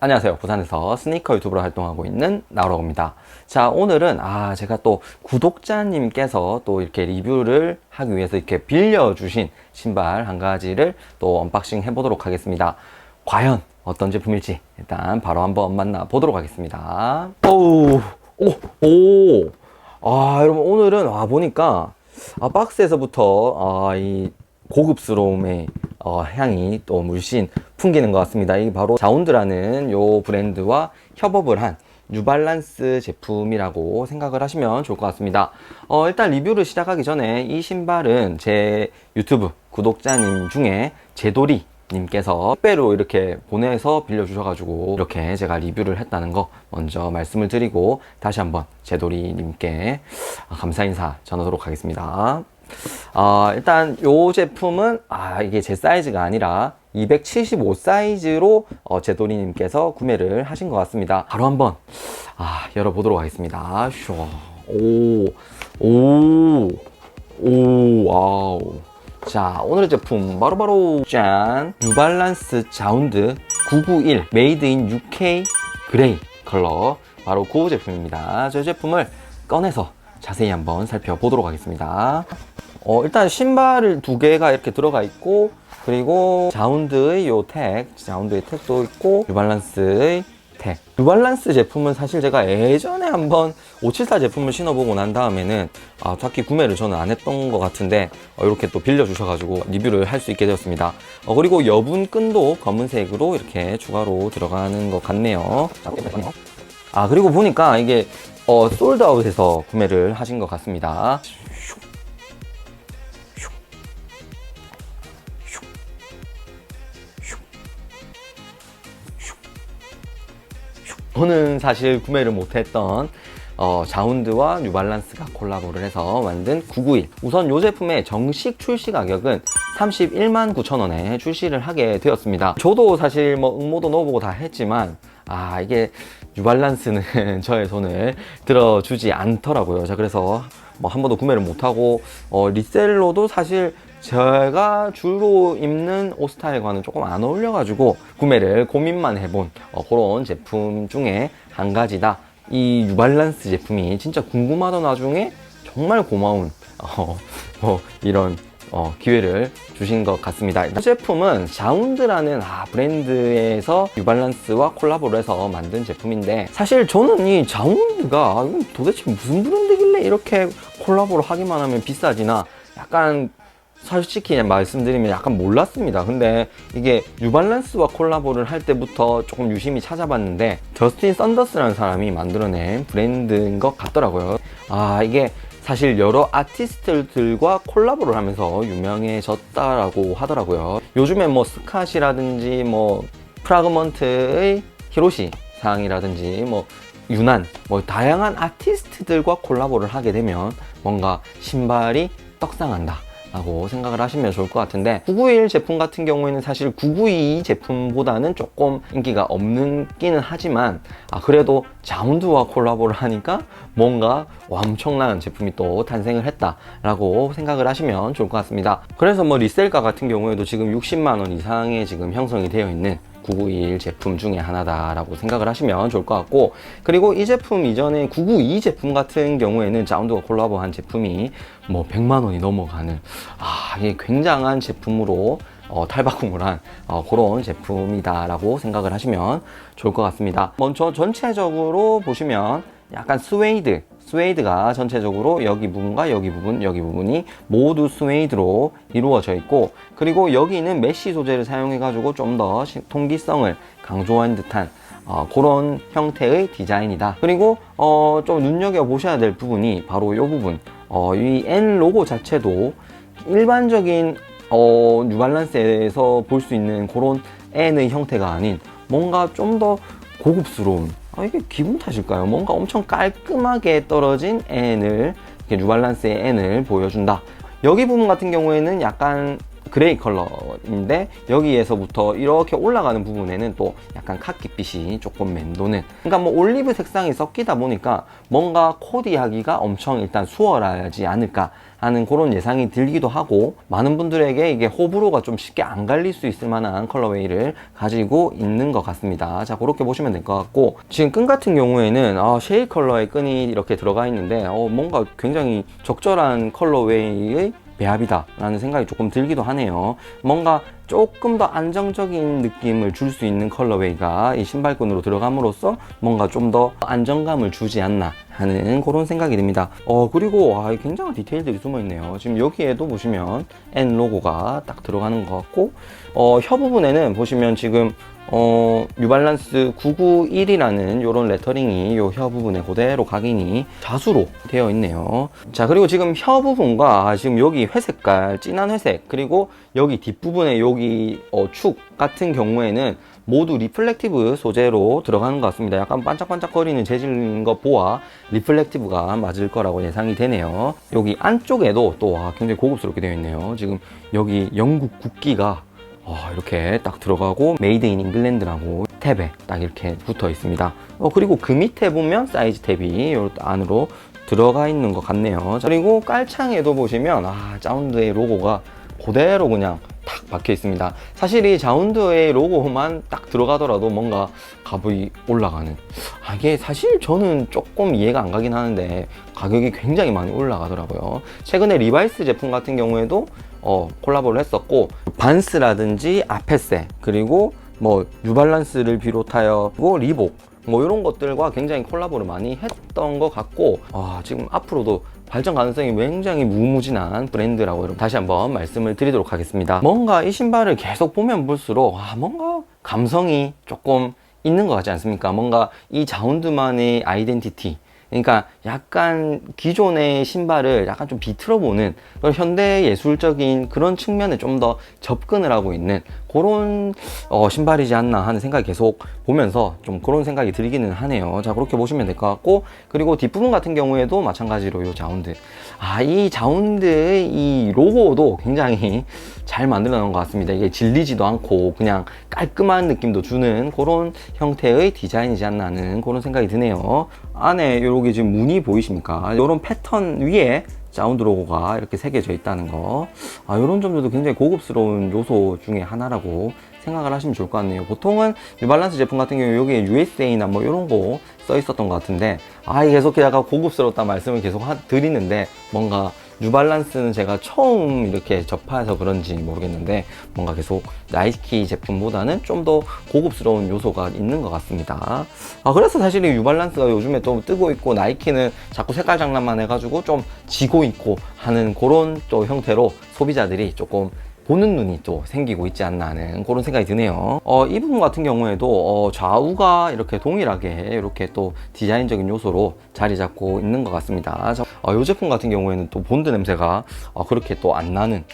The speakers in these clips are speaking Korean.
안녕하세요. 부산에서 스니커 유튜브로 활동하고 있는 나우라고입니다. 자, 오늘은 아, 제가 또 구독자님께서 또 이렇게 리뷰를 하기 위해서 이렇게 빌려주신 신발 한 가지를 또 언박싱 해보도록 하겠습니다. 과연 어떤 제품일지 일단 바로 한번 만나보도록 하겠습니다. 오우, 오, 오. 아, 여러분 오늘은 와 보니까 아, 박스에서부터 아, 이 고급스러움의 어, 향이 또 물씬 풍기는 것 같습니다. 이 바로 자운드라는 요 브랜드와 협업을 한 뉴발란스 제품이라고 생각을 하시면 좋을 것 같습니다. 어, 일단 리뷰를 시작하기 전에 이 신발은 제 유튜브 구독자님 중에 제돌이 님께서 택배로 이렇게 보내서 빌려주셔가지고 이렇게 제가 리뷰를 했다는 거 먼저 말씀을 드리고 다시 한번 제돌이 님께 감사 인사 전하도록 하겠습니다. 아, 일단 요 제품은 아, 이게 제 사이즈가 아니라 275 사이즈로 어, 제도리님께서 구매를 하신 것 같습니다. 바로 한번 아, 열어보도록 하겠습니다. 쇼. 오, 오, 오, 와우. 자, 오늘의 제품 바로 바로 짠! 뉴발란스 자운드 991 메이드 인 UK 그레이 컬러 바로 그 제품입니다. 저 제품을 꺼내서 자세히 한번 살펴보도록 하겠습니다. 어, 일단 신발을 두 개가 이렇게 들어가 있고 그리고 자운드의 요 택, 자운드의 택도 있고 뉴발란스의 택. 뉴발란스 제품은 사실 제가 예전에 한번 574 제품을 신어보고 난 다음에는 아, 딱히 구매를 저는 안 했던 것 같은데 어, 이렇게 또 빌려주셔가지고 리뷰를 할 수 있게 되었습니다. 어, 그리고 여분 끈도 검은색으로 이렇게 추가로 들어가는 것 같네요. 아 그리고 보니까 이게 어, 솔드아웃에서 구매를 하신 것 같습니다. 저는 사실 구매를 못했던 어, 자운드와 뉴발란스가 콜라보를 해서 만든 991 우선 이 제품의 정식 출시 가격은 31만 9천 원에 출시를 하게 되었습니다. 저도 사실 뭐 응모도 넣어보고 다 했지만 아 이게 뉴발란스는 저의 손을 들어주지 않더라고요. 자 그래서 뭐 한 번도 구매를 못하고 어, 리셀로도 사실 제가 주로 입는 옷 스타일과는 조금 안 어울려가지고 구매를 고민만 해본 어, 그런 제품 중에 한 가지다. 이 뉴발란스 제품이 진짜 궁금하던 와중에 정말 고마운 어, 뭐 이런 어, 기회를 주신 것 같습니다. 이 제품은 자운드라는 아, 브랜드에서 뉴발란스와 콜라보를 해서 만든 제품인데 사실 저는 이 자운드가 도대체 무슨 브랜드길래 이렇게 콜라보를 하기만 하면 비싸지나 약간 솔직히 말씀드리면 약간 몰랐습니다. 근데 이게 뉴발란스와 콜라보를 할 때부터 조금 유심히 찾아봤는데 저스틴 썬더스라는 사람이 만들어낸 브랜드인 것 같더라고요. 아 이게 사실 여러 아티스트들과 콜라보를 하면서 유명해졌다라고 하더라고요. 요즘에 뭐 스캇이라든지 뭐 프라그먼트의 히로시 상이라든지 뭐 유난 뭐 다양한 아티스트들과 콜라보를 하게 되면 뭔가 신발이 떡상한다. 라고 생각을 하시면 좋을 것 같은데 991 제품 같은 경우에는 사실 992 제품보다는 조금 인기가 없는기는 하지만 아 그래도 자운드와 콜라보를 하니까 뭔가 엄청난 제품이 또 탄생을 했다라고 생각을 하시면 좋을 것 같습니다. 그래서 뭐 리셀가 같은 경우에도 지금 60만 원 이상의 지금 형성이 되어 있는 991 제품 중에 하나다라고 생각을 하시면 좋을 것 같고 그리고 이 제품 이전에 992 제품 같은 경우에는 자운드가 콜라보한 제품이 뭐 100만 원이 넘어가는 아 이게 굉장한 제품으로 어, 탈바꿈을 한 어, 그런 제품이다라고 생각을 하시면 좋을 것 같습니다. 먼저 전체적으로 보시면 약간 스웨이드 스웨이드가 전체적으로 여기 부분과 여기 부분, 여기 부분이 모두 스웨이드로 이루어져 있고 그리고 여기는 메쉬 소재를 사용해 가지고 좀 더 통기성을 강조한 듯한 어, 그런 형태의 디자인이다. 그리고 어, 좀 눈여겨 보셔야 될 부분이 바로 이 부분. 어, 이 N 로고 자체도 일반적인 어, 뉴발란스에서 볼 수 있는 그런 N의 형태가 아닌 뭔가 좀 더 고급스러운 아, 이게 기분 탓일까요? 뭔가 엄청 깔끔하게 떨어진 N을 뉴발란스의 N을 보여준다. 여기 부분 같은 경우에는 약간 그레이 컬러인데 여기에서부터 이렇게 올라가는 부분에는 또 약간 카키빛이 조금 맴도는 그러니까 뭐 올리브 색상이 섞이다 보니까 뭔가 코디하기가 엄청 일단 수월하지 않을까 하는 그런 예상이 들기도 하고 많은 분들에게 이게 호불호가 좀 쉽게 안 갈릴 수 있을 만한 컬러웨이를 가지고 있는 것 같습니다. 자 그렇게 보시면 될 것 같고 지금 끈 같은 경우에는 아, 쉐이 컬러의 끈이 이렇게 들어가 있는데 어, 뭔가 굉장히 적절한 컬러웨이의 배합이다 라는 생각이 조금 들기도 하네요. 뭔가 조금 더 안정적인 느낌을 줄 수 있는 컬러웨이가 이 신발끈으로 들어감으로써 뭔가 좀 더 안정감을 주지 않나 하는 그런 생각이 듭니다 어 그리고 와, 굉장한 디테일들이 숨어 있네요 지금 여기에도 보시면 N 로고가 딱 들어가는 것 같고 어, 혀 부분에는 보시면 지금 어, 뉴발란스 991이라는 이런 레터링이 요 혀 부분에 그대로 각인이 자수로 되어 있네요. 자, 그리고 지금 혀 부분과 지금 여기 회색깔, 진한 회색, 그리고 여기 뒷부분에 여기 어, 축 같은 경우에는 모두 리플렉티브 소재로 들어가는 것 같습니다. 약간 반짝반짝거리는 재질인 것 보아 리플렉티브가 맞을 거라고 예상이 되네요. 여기 안쪽에도 또 와, 굉장히 고급스럽게 되어 있네요. 지금 여기 영국 국기가 어, 이렇게 딱 들어가고 메이드 인 잉글랜드라고 탭에 딱 이렇게 붙어 있습니다. 어, 그리고 그 밑에 보면 사이즈 탭이 요 안으로 들어가 있는 것 같네요. 자, 그리고 깔창에도 보시면 아, 자운드의 로고가 그대로 그냥 탁 박혀 있습니다. 사실 이 자운드의 로고만 딱 들어가더라도 뭔가 값이 올라가는. 아, 이게 사실 저는 조금 이해가 안 가긴 하는데 가격이 굉장히 많이 올라가더라고요. 최근에 리바이스 제품 같은 경우에도 어, 콜라보를 했었고 반스라든지 아페세 그리고 뭐 뉴발란스를 비롯하여 뭐 리복 뭐 이런 것들과 굉장히 콜라보를 많이 했던 것 같고 아, 지금 앞으로도 발전 가능성이 굉장히 무무진한 브랜드라고 여러분 다시 한번 말씀을 드리도록 하겠습니다. 뭔가 이 신발을 계속 보면 볼수록 아, 뭔가 감성이 조금 있는 것 같지 않습니까? 뭔가 이 자운드만의 아이덴티티 그러니까 약간 기존의 신발을 약간 좀 비틀어보는 현대 예술적인 그런 측면에 좀 더 접근을 하고 있는 그런 어, 신발이지 않나 하는 생각이 계속 보면서 좀 그런 생각이 들기는 하네요. 자 그렇게 보시면 될 것 같고 그리고 뒷부분 같은 경우에도 마찬가지로 이 자운드 아 이 자운드의 이 로고도 굉장히 잘 만들어 놓은 것 같습니다. 이게 질리지도 않고 그냥 깔끔한 느낌도 주는 그런 형태의 디자인이지 않나 하는 그런 생각이 드네요. 안에 여기 지금 무늬 보이십니까? 이런 패턴 위에 사운드 로고가 이렇게 새겨져 있다는 거. 아, 이런 점들도 굉장히 고급스러운 요소 중에 하나라고 생각을 하시면 좋을 것 같네요. 보통은 뉴발란스 제품 같은 경우 여기에 USA나 뭐 이런 거 써 있었던 것 같은데, 아, 계속 약간 고급스럽다 말씀을 계속 하, 드리는데, 뭔가 뉴발란스는 제가 처음 이렇게 접해서 그런지 모르겠는데 뭔가 계속 나이키 제품보다는 좀 더 고급스러운 요소가 있는 것 같습니다. 아 그래서 사실 이 뉴발란스가 요즘에 좀 뜨고 있고 나이키는 자꾸 색깔 장난만 해가지고 좀 지고 있고 하는 그런 또 형태로 소비자들이 조금 보는 눈이 또 생기고 있지 않나 하는 그런 생각이 드네요. 어, 이 부분 같은 경우에도 어, 좌우가 이렇게 동일하게 이렇게 또 디자인적인 요소로 자리 잡고 있는 것 같습니다. 자, 어, 이 제품 같은 경우에는 또 본드 냄새가 어, 그렇게 또 안 나는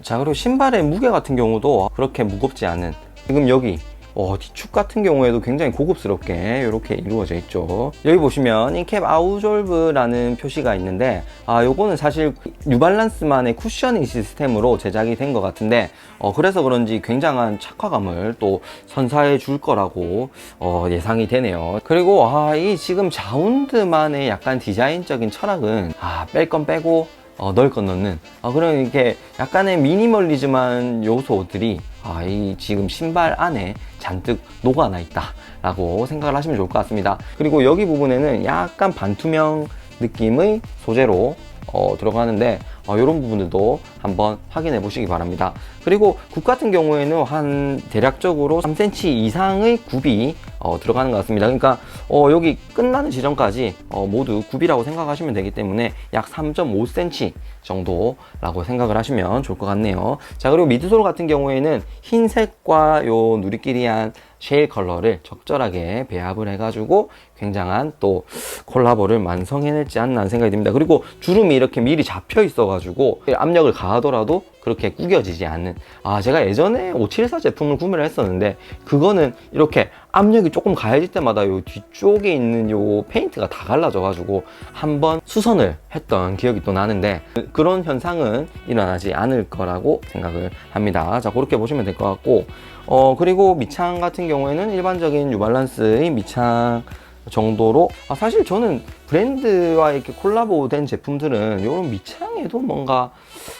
자 그리고 신발의 무게 같은 경우도 그렇게 무겁지 않은 지금 여기 어, 뒤축 같은 경우에도 굉장히 고급스럽게 이렇게 이루어져 있죠. 여기 보시면 인캡 아우졸브라는 표시가 있는데 아 요거는 사실 뉴발란스만의 쿠셔닝 시스템으로 제작이 된 것 같은데 어, 그래서 그런지 굉장한 착화감을 또 선사해 줄 거라고 어, 예상이 되네요. 그리고 아, 이 지금 자운드만의 약간 디자인적인 철학은 아, 뺄 건 빼고 어, 넣을 건 넣는 어, 그런 이렇게 약간의 미니멀리즘한 요소들이 아, 이 지금 신발 안에 잔뜩 녹아나 있다 라고 생각을 하시면 좋을 것 같습니다. 그리고 여기 부분에는 약간 반투명 느낌의 소재로 어, 들어가는데 어, 이런 부분들도 한번 확인해 보시기 바랍니다. 그리고 굽 같은 경우에는 한 대략적으로 3cm 이상의 굽이 어, 들어가는 것 같습니다. 그러니까 어, 여기 끝나는 지점까지 어, 모두 굽이라고 생각하시면 되기 때문에 약 3.5cm 정도라고 생각을 하시면 좋을 것 같네요. 자 그리고 미드솔 같은 경우에는 흰색과 요 누리끼리한 쉐일 컬러를 적절하게 배합을 해가지고 굉장한 또 콜라보를 완성해냈지 않나 하는 생각이 듭니다. 그리고 주름이 이렇게 미리 잡혀 있어가지고 압력을 가하더라도 그렇게 구겨지지 않는 아 제가 예전에 574 제품을 구매를 했었는데 그거는 이렇게 압력이 조금 가해질 때마다 요 뒤쪽에 있는 요 페인트가 다 갈라져 가지고 한번 수선을 했던 기억이 또 나는데 그- 그런 현상은 일어나지 않을 거라고 생각을 합니다. 자 그렇게 보시면 될 것 같고 어 그리고 밑창 같은 경우에는 일반적인 뉴발란스의 밑창 정도로 아, 사실 저는 브랜드와 이렇게 콜라보된 제품들은 이런 밑창에도 뭔가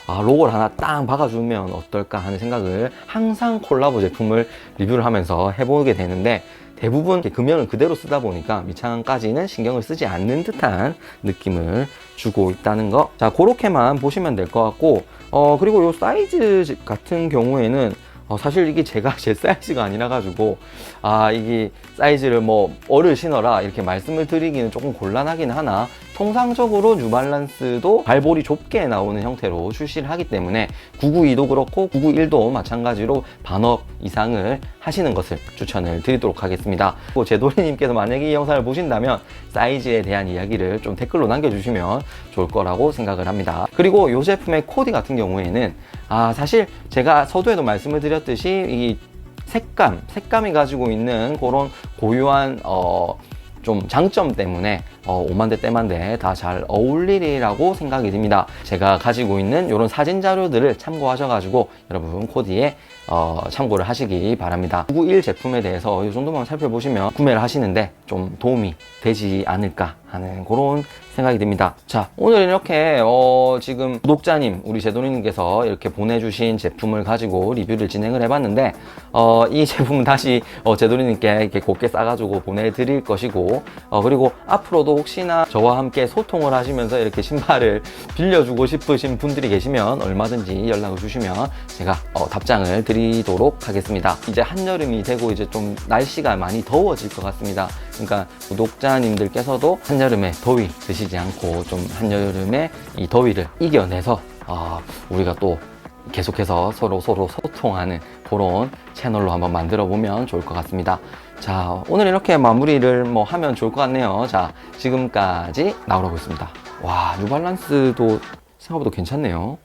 아, 로고를 하나 딱 박아주면 어떨까 하는 생각을 항상 콜라보 제품을 리뷰를 하면서 해보게 되는데 대부분 금형을 그대로 쓰다 보니까 밑창까지는 신경을 쓰지 않는 듯한 느낌을 주고 있다는 거. 자, 그렇게만 보시면 될 것 같고, 어, 그리고 요 사이즈 같은 경우에는 어, 사실 이게 제가 제 사이즈가 아니라 가지고 아 이게 사이즈를 뭐 어를 신어라 이렇게 말씀을 드리기는 조금 곤란하긴 하나 통상적으로 뉴발란스도 발볼이 좁게 나오는 형태로 출시를 하기 때문에 992도 그렇고 991도 마찬가지로 반업 이상을 하시는 것을 추천을 드리도록 하겠습니다. 그리고 제도리님께서 만약에 이 영상을 보신다면 사이즈에 대한 이야기를 좀 댓글로 남겨주시면 좋을 거라고 생각을 합니다. 그리고 이 제품의 코디 같은 경우에는 아 사실 제가 서두에도 말씀을 드렸듯이 이 색감, 색감이 가지고 있는 그런 고유한 어, 좀 장점 때문에 어, 오만대 때만대 다 잘 어울리리라고 생각이 듭니다. 제가 가지고 있는 이런 사진 자료들을 참고하셔가지고 여러분 코디에 어, 참고를 하시기 바랍니다. 991 제품에 대해서 이 정도만 살펴보시면 구매를 하시는데 좀 도움이 되지 않을까 하는 그런 생각이 듭니다. 자, 오늘 이렇게 어, 지금 구독자님, 우리 제도님께서 이렇게 보내주신 제품을 가지고 리뷰를 진행을 해봤는데 어, 이 제품은 다시 어, 제도님께 이렇게 곱게 싸가지고 보내드릴 것이고 어, 그리고 앞으로도 혹시나 저와 함께 소통을 하시면서 이렇게 신발을 빌려주고 싶으신 분들이 계시면 얼마든지 연락을 주시면 제가 어, 답장을 드리도록 하겠습니다. 이제 한여름이 되고 이제 좀 날씨가 많이 더워질 것 같습니다. 그러니까 구독자님들께서도 한 여름에 더위 드시지 않고 좀 한여름에 이 더위를 이겨내서 아, 우리가 또 계속해서 서로 서로 소통하는 그런 채널로 한번 만들어 보면 좋을 것 같습니다. 자, 오늘 이렇게 마무리를 뭐 하면 좋을 것 같네요. 자, 지금까지 나오라고 있습니다. 와, 뉴발란스도 생각보다 괜찮네요.